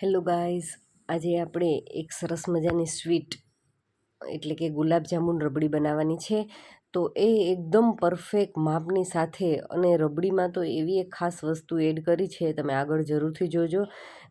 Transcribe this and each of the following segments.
Hello guys, આજે આપણે એક સરસ મજાની સ્વીટ, એટલે કે ગુલાબજાંબુન રબડી બનાવવાની છે. તો એ એકદમ પરફેક્ટ માપની સાથે અને રબડીમાં તો એવી એક ખાસ વસ્તુ એડ કરી છે, તમે આગળ જરૂરથી જોજો.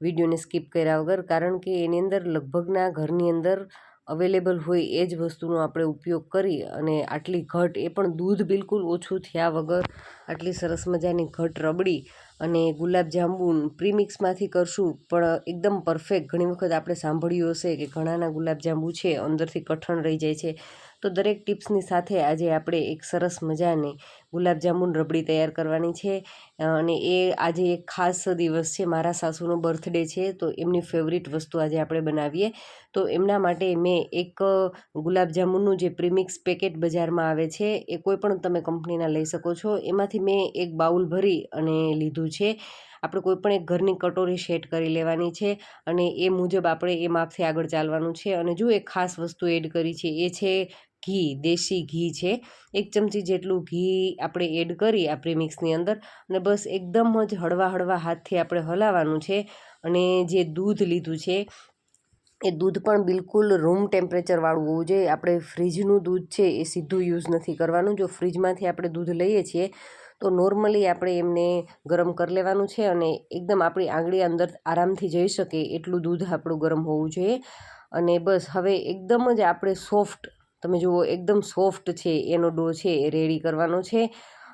વિડીયોને સ્કીપ કર્યા વગર, કારણ કે એની અંદર લગભગના ઘરની અંદર અવેલેબલ હોય એ જ વસ્તુનો આપણે ઉપયોગ કરી અને આટલી ઘટ, એ પણ દૂધ બિલકુલ ઓછું થયા વગર આટલી સરસ મજાની ઘટ રબડી અને ગુલાબજાંબુ પ્રીમિક્સમાંથી કરશું, પણ એકદમ પરફેક્ટ ઘણી વખત આપણે સાંભળ્યું હશે કે ઘણાના ગુલાબજાંબુ છે, અંદરથી કઠણ રહી જાય છે. તો દરેક ટિપ્સની સાથે આજે આપણે એક સરસ મજાની ગુલાબજાંબુન રબડી તૈયાર કરવાની છે. અને એ આજે એક ખાસ દિવસ છે, મારા સાસુનો બર્થડે છે, તો એમની ફેવરિટ વસ્તુ આજે આપણે બનાવીએ. તો એમના માટે મેં એક ગુલાબજાંબુનું જે પ્રીમિક્સ પેકેટ બજારમાં આવે છે, એ કોઈ પણ તમે કંપનીના લઈ શકો છો. એમાંથી મેં એક બાઉલ ભરી અને લીધું છે. આપણે કોઈ પણ એક ઘરની કટોરી સેટ કરી લેવાની છે અને એ મુજબ આપણે એ માપથી આગળ ચાલવાનું છે. અને જો એક ખાસ વસ્તુ એડ કરી છે એ છે ઘી, દેશી ઘી છે. એક ચમચી જેટલું ઘી આપણે એડ કરી આ પ્રીમિક્સની અંદર અને બસ એકદમ જ હળવા હળવા હાથથી આપણે હલાવવાનું છે. અને જે દૂધ લીધું છે એ દૂધ પણ બિલકુલ રૂમ ટેમ્પરેચરવાળું હોવું જોઈએ. આપણે ફ્રીજનું દૂધ છે એ સીધું યુઝ નથી કરવાનું. જો ફ્રીજમાંથી આપણે દૂધ લઈએ છીએ તો નોર્મલી આપણે એમને ગરમ કરી લેવાનું છે અને એકદમ આપણી આંગળી અંદર આરામથી જઈ શકે એટલું દૂધ આપણું ગરમ હોવું જોઈએ. અને બસ હવે એકદમ જ આપણે સોફ્ટ તમે જુઓ, એકદમ સોફ્ટ છે, એનો ડો છે એ રેડી કરવાનો છે.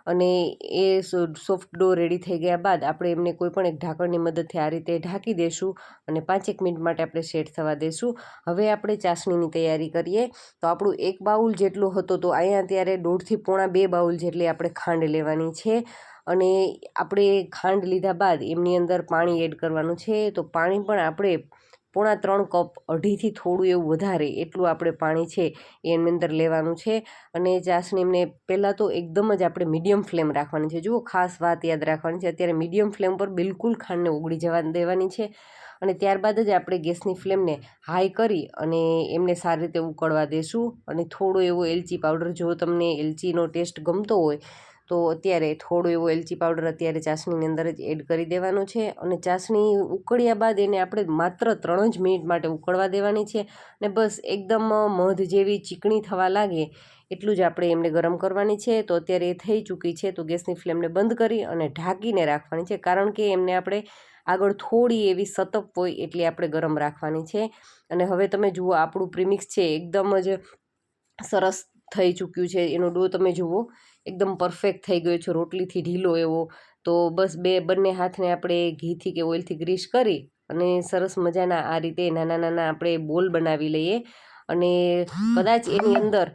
અને એ સોફ્ટ ડો રેડી થઈ ગયા બાદ આપણે એમને કોઈ પણ એક ઢાંકણની મદદથી આ રીતે ઢાંકી દઈશું અને પાંચેક મિનિટ માટે આપણે સેટ થવા દઈશું હવે આપણે ચાસણીની તૈયારી કરીએ. તો આપણું એક બાઉલ જેટલો હતો તો અહીંયા ત્યારે દોઢથી પોણા બે બાઉલ જેટલી આપણે ખાંડ લેવાની છે. અને આપણે ખાંડ લીધા બાદ એમની અંદર પાણી એડ કરવાનું છે. તો પાણી પણ આપણે પોણા ત્રણ કપ અઢીથી થોડું એવું વધારે એટલું આપણે પાણી છે એની અંદર લેવાનું છે. અને ચાસણીને પહેલાં તો એકદમ જ આપણે મીડિયમ ફ્લેમ રાખવાની છે. જુઓ, ખાસ વાત યાદ રાખવાની છે. અત્યારે મીડિયમ ફ્લેમ પર બિલકુલ ખાંડને ઓગળી જવા દેવાની છે. અને ત્યારબાદ જ આપણે ગેસની ફ્લેમને હાઈ કરી અને એમને સારી રીતે ઉકળવા દેશું. અને થોડો એવો એલચી પાવડર, જો તમને એલચીનો ટેસ્ટ ગમતો હોય તો અત્યારે થોડો એવો એલચી પાવડર અત્યારે ચાસણીની અંદર જ એડ કરી દેવાનો છે અને ચાસણી ઉકળ્યા બાદ એને આપણે માત્ર ત્રણ જ મિનિટ માટે ઉકળવા દેવાની છે અને બસ એકદમ મધ જેવી ચીકણી થવા લાગે એટલું જ આપણે એમને ગરમ કરવાની છે. તો અત્યારે એ થઈ ચૂકી છે તો ગેસની ફ્લેમને બંધ કરી અને ઢાંકીને રાખવાની છે કારણ કે એમને આપણે આગળ થોડી એવી સતપ હોય એટલી આપણે ગરમ રાખવાની છે. અને હવે તમે જુઓ આપણું પ્રીમિક્સ છે એકદમ જ સરસ થઈ ચૂક્યું છે એનો ડો તમે જુઓ. એકદમ પરફેક્ટ થઈ ગયો છે, રોટલીથી ઢીલો એવો. તો બસ બે, બંને હાથને આપણે ઘીથી કે ઓઇલથી ગ્રીસ કરી અને સરસ મજાના આ રીતે નાના નાના આપણે બોલ બનાવી લઈએ. અને કદાચ એની અંદર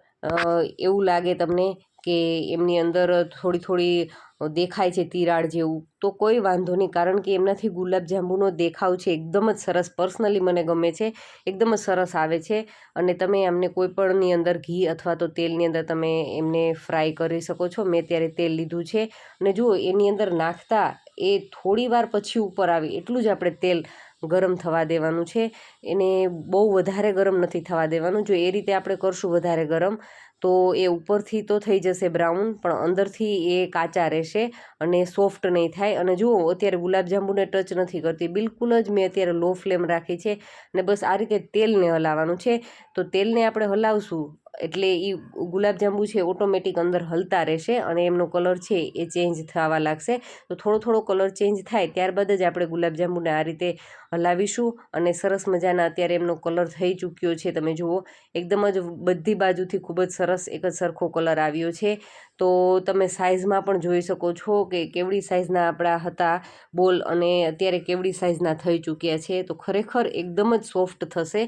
એવું લાગે તમને કે એમની અંદર થોડી થોડી દેખાય છે તિરાડ જેવું. તો કોઈ વાંધો નહીં, કારણ કે એમનાથી ગુલાબજાંબુનો દેખાવ છે એકદમ જ સરસ. પર્સનલી મને ગમે છે, એકદમ જ સરસ આવે છે. અને તમે એમને કોઈપણની અંદર ઘી અથવા તો તેલની અંદર તમે એમને ફ્રાય કરી શકો છો. મેં ત્યારે તેલ લીધું છે. અને જુઓ, એની અંદર નાખતા એ થોડી વાર પછી ઉપર આવે. એટલું જ આપણે તેલ ગરમ થવા દેવાનું છે. એને બહુ વધારે ગરમ નથી થવા દેવાનું. જો એ રીતે આપણે કરશું વધારે ગરમ. તો એ ઉપરથી તો થઈ જશે બ્રાઉન, પણ અંદરથી એ કાચા રહેશે અને સોફ્ટ નહીં થાય. અને જુઓ, અત્યારે ગુલાબજાંબુને ટચ નથી કરતી. બિલકુલ જ મેં અત્યારે લો ફ્લેમ રાખી છે ને બસ આ રીતે તેલને હલાવવાનું છે. તો તેલને આપણે હલાવશું એટલે એ ગુલાબજાંબુ છે ઓટોમેટિક અંદર હલતા રહેશે અને એમનો કલર છે એ ચેન્જ થવા લાગશે. તો થોડો થોડો કલર ચેન્જ થાય ત્યારબાદ જ આપણે ગુલાબજાંબુને આ રીતે હલાવીશું અને સરસ મજાના અત્યારે એમનો કલર થઈ ચૂક્યો છે. તમે જુઓ, એકદમ જ બધી બાજુથી ખૂબ જ સરસ એક જ સરખો કલર આવ્યો છે. તો તમે સાઇઝમાં પણ જોઈ શકો છો કે કેવડી સાઇઝના આપણા હતા બોલ અને અત્યારે કેવડી સાઇઝના થઈ ચૂક્યા છે. તો ખરેખર એકદમ જ સોફ્ટ થશે.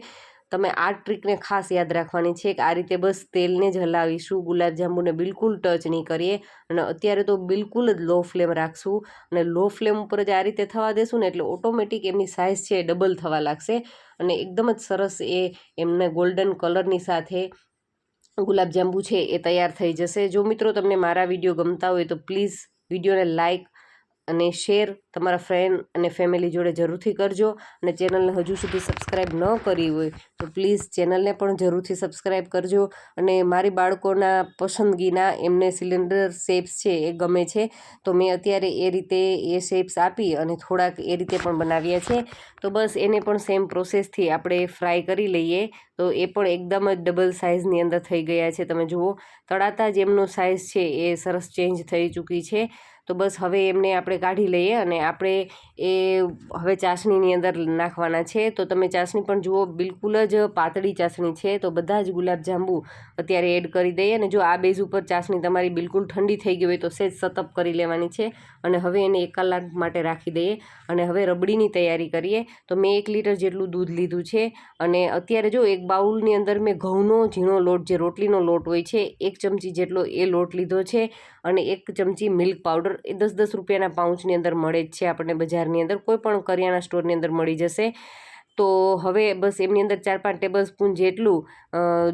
તમે આ ટ્રીકને ખાસ યાદ રાખવાની છે કે આ રીતે બસ તેલને જ હલાવીશું, ગુલાબજાંબુને બિલકુલ ટચ નહીં કરીએ અને અત્યારે તો બિલકુલ જ લો ફ્લેમ રાખશું અને લો ફ્લેમ ઉપર જ આ રીતે થવા દેશું ને એટલે ઓટોમેટિક એમની સાઇઝ છે એ ડબલ થવા લાગશે અને એકદમ જ સરસ એ એમને ગોલ્ડન કલરની સાથે ગુલાબજાંબુ છે એ તૈયાર થઈ જશે. જો મિત્રો તમને મારા વીડિયો ગમતા હોય તો પ્લીઝ વિડીયોને લાઇક અને શેર તમારા ફ્રેન્ડ અને ફેમિલી જોડે જરૂરથી કરજો. અને ચેનલને હજુ સુધી સબસ્ક્રાઈબ ન કરી હોય, તો પ્લીઝ ચેનલને પણ જરૂરથી સબસ્ક્રાઈબ કરજો. અને મારી બાળકોના પસંદગીના એમને સિલિન્ડર શેપ્સ છે એ ગમે છે, તો મેં અત્યારે એ રીતે એ શેપ્સ આપી અને થોડાક એ રીતે પણ બનાવ્યા છે. તો બસ એને પણ સેમ પ્રોસેસથી આપણે ફ્રાય કરી લઈએ. તો એ પણ એકદમ જ ડબલ સાઇઝની અંદર થઈ ગયા છે. તમે જુઓ, તળાતા જ એમનો સાઇઝ છે એ સરસ ચેન્જ થઈ ચૂકી છે. તો બસ હવે એમને આપણે કાઢી લઈએ અને આપણે એ હવે ચાસણીની અંદર નાખવાના છે. તો તમે ચાસણી પણ જુઓ, બિલકુલ જ પાતળી ચાસણી છે. તો બધા જ ગુલાબજાંબુ અત્યારે એડ કરી દઈએ અને જો આ બેઝ ઉપર ચાસણી તમારી બિલકુલ ઠંડી થઈ ગઈ હોય તો સેજ સતપ કરી લેવાની છે અને હવે એને એક કલાક માટે રાખી દઈએ અને હવે રબડીની તૈયારી કરીએ. તો મેં એક લીટર જેટલું દૂધ લીધું છે અને અત્યારે જો એક બાઉલની અંદર મેં ઘઉંનો ઝીણો લોટ, જે રોટલીનો લોટ હોય છે, એક ચમચી જેટલો એ લોટ લીધો છે અને એક ચમચી મિલ્ક પાવડર દસ દસ રૂપિયાના પાઉચની અંદર મળે જ છે આપણને બજારની અંદર. કોઈ પણ કરિયાણા સ્ટોરની અંદર મળી જશે. તો હવે બસ એમની અંદર ચાર પાંચ ટેબલ સ્પૂન જેટલું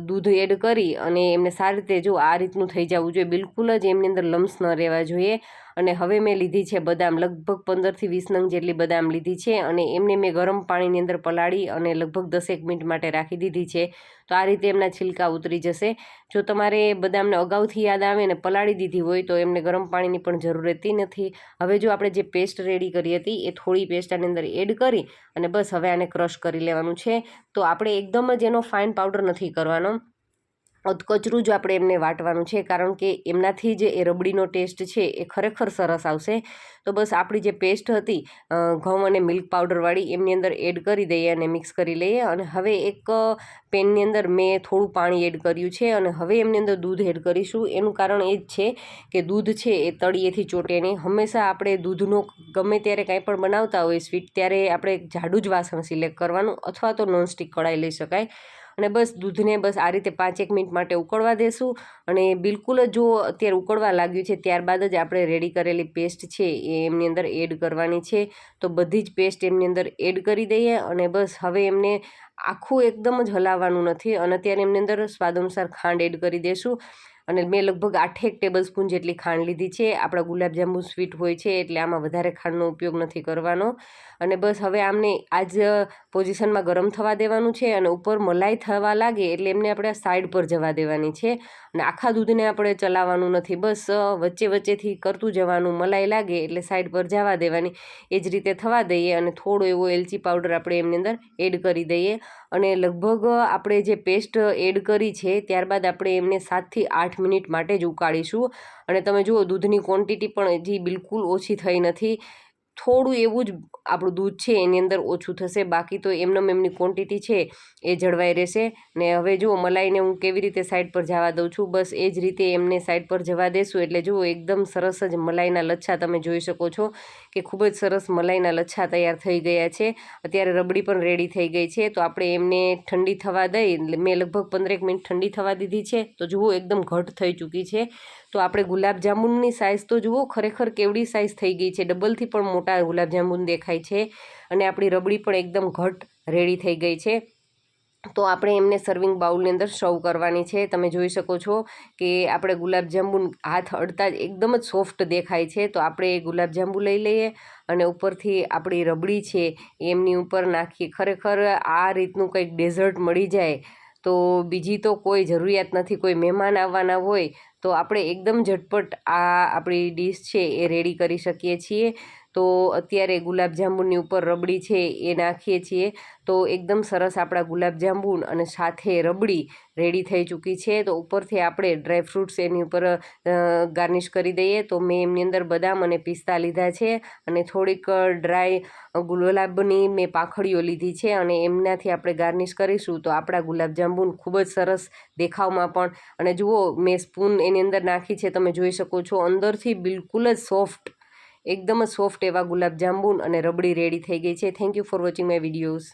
દૂધ એડ કરી અને એમને સારી રીતે જો આ રીતનું થઈ જવું જોઈએ. બિલકુલ જ એમની અંદર લમ્સ ન રહેવા જોઈએ. અને હવે મેં લીધી છે બદામ. લગભગ પંદરથી વીસ નંગ જેટલી બદામ લીધી છે અને એમને મેં ગરમ પાણીની અંદર પલાળી અને લગભગ દસેક મિનિટ માટે રાખી દીધી છે. તો આ રીતે એમના છિલકા ઉતરી જશે. જો તમારે બદામને અગાઉથી યાદ આવે ને પલાળી દીધી હોય તો એમને ગરમ પાણીની પણ જરૂર રહેતી નથી. હવે જો આપણે જે પેસ્ટ રેડી કરી હતી એ થોડી પેસ્ટ આની અંદર એડ કરી અને બસ હવે આને ક્રશ કરી લેવાનું છે. તો આપણે એકદમ જ એનો ફાઇન પાવડર નથી કરવાનો. અધકચરું જ આપણે એમને વાટવાનું છે, કારણ કે એમનાથી જે એ રબડીનો ટેસ્ટ છે એ ખરેખર સરસ આવશે. તો બસ આપણી જે પેસ્ટ હતી ઘઉં અને મિલ્ક પાવડરવાળી, એમની અંદર એડ કરી દઈએ અને મિક્સ કરી લઈએ. અને હવે એક પેનની અંદર મેં થોડું પાણી એડ કર્યું છે અને હવે એમની અંદર દૂધ એડ કરીશું. એનું કારણ એ જ છે કે દૂધ છે એ તળિયેથી ચોટે નહીં. હંમેશા આપણે દૂધનો ગમે ત્યારે કાંઈ પણ બનાવતા હોય સ્વીટ, ત્યારે આપણે જાડું જ વાસણ સિલેક્ટ કરવાનું અથવા તો નોનસ્ટિક કઢાઈ લઈ શકાય. અને બસ દૂધને બસ આ રીતે પાંચેક મિનિટ માટે ઉકળવા દેશું. અને બિલકુલ જ અત્યારે ઉકળવા લાગ્યું છે, ત્યારબાદ જ આપણે રેડી કરેલી પેસ્ટ છે એ એમની અંદર એડ કરવાની છે. તો બધી જ પેસ્ટ એમની અંદર એડ કરી દઈએ અને બસ હવે એમને આખું એકદમ જ હલાવવાનું નથી. અને અત્યારે એમની અંદર સ્વાદ અનુસાર ખાંડ એડ કરી દઈશું અને મેં લગભગ આઠેક ટેબલ સ્પૂન જેટલી ખાંડ લીધી છે. આપણા ગુલાબજાંબુ સ્વીટ હોય છે એટલે આમાં વધારે ખાંડનો ઉપયોગ નથી કરવાનો. અને બસ હવે આમને આ જ પોઝિશનમાં ગરમ થવા દેવાનું છે અને ઉપર મલાઈ થવા લાગે એટલે એમને આપણે સાઈડ પર જવા દેવાની છે. અને આખા દૂધને આપણે ચલાવવાનું નથી. બસ વચ્ચે વચ્ચેથી કરતું જવાનું મલાઈ લાગે એટલે સાઈડ પર જવા દેવાની. એ જ રીતે થવા દઈએ અને થોડો એવો એલચી પાવડર આપણે એમની અંદર એડ કરી દઈએ. અને લગભગ આપણે જે પેસ્ટ એડ કરી છે ત્યારબાદ આપણે એમને સાતથી આઠ આઠ મિનિટ માટે જ ઉકાળીશું. અને તમે જુઓ, દૂધની ક્વોન્ટિટી પણ હજી બિલકુલ ઓછી થઈ નથી. થોડું એવું જ આપણું દૂધ છે, એની અંદર ઓછું થશે. બાકી તો એમનેમ એમની ક્વોન્ટિટી છે એ જળવાઈ રહેશે. ને હવે જુઓ મલાઈને હું કેવી રીતે સાઈડ પર જવા દઉં છું? બસ એ જ રીતે એમને સાઈડ પર જવા દેશું. એટલે જુઓ એકદમ સરસ જ મલાઈના લચ્છા તમે જોઈ શકો છો કે ખૂબ જ સરસ મલાઈના લચ્છા તૈયાર થઈ ગયા છે. અત્યારે રબડી પણ રેડી થઈ ગઈ છે. તો આપણે એમને ઠંડી થવા દઈ. મેં લગભગ પંદરેક મિનિટ ઠંડી થવા દીધી છે. તો જુઓ એકદમ ઘટ થઈ ચૂકી છે. તો આપણે ગુલાબજાંબુની સાઇઝ તો જુઓ, ખરેખર કેવડી સાઇઝ થઈ ગઈ છે. ડબલથી પણ મોટા ગુલાબજાંબુન દેખાય છે અને આપણી રબડી પણ એકદમ ઘટ રેડી થઈ ગઈ છે. તો આપણે એમને સર્વિંગ બાઉલની અંદર સર્વ કરવાની છે. તમે જોઈ શકો છો કે આપણે ગુલાબજાંબુ હાથ અડતા જ એકદમ જ સોફ્ટ દેખાય છે. તો આપણે એ ગુલાબજાંબુ લઈ લઈએ અને ઉપરથી આપણી રબડી છે એમની ઉપર નાખીએ. ખરેખર આ રીતનું કંઈક ડેઝર્ટ મળી જાય. તો બીજી તો કોઈ જરૂરિયાત નથી. કોઈ મહેમાન આવવાના હોય તો આપણે એકદમ ઝટપટ આ આપણી ડીશ છે એ રેડી કરી શકીએ છીએ. તો અત્યારે ગુલાબજાંબુની ઉપર રબડી છે એ નાખીએ છીએ. તો એકદમ સરસ આપણા ગુલાબજાંબુ અને સાથે રબડી રેડી થઈ ચૂકી છે. તો ઉપરથી આપણે ડ્રાયફ્રૂટ્સ એની ઉપર ગાર્નિશ કરી દઈએ. તો મેં એમની અંદર બદામ અને પિસ્તા લીધા છે અને થોડીક ડ્રાય ગુલાબની મેં પાંખડીઓ લીધી છે અને એમનાથી આપણે ગાર્નિશ કરીશું તો આપણા ગુલાબજાંબુ ખૂબ જ સરસ દેખાવમાં પણ. અને જુઓ, મેં સ્પૂન એની અંદર નાખી છે. તમે જોઈ શકો છો અંદરથી બિલકુલ જ સોફ્ટ એકદમ જ સોફ્ટ એવા ગુલાબજાંબુ અને રબડી રેડી થઈ ગઈ છે. Thank you for watching my videos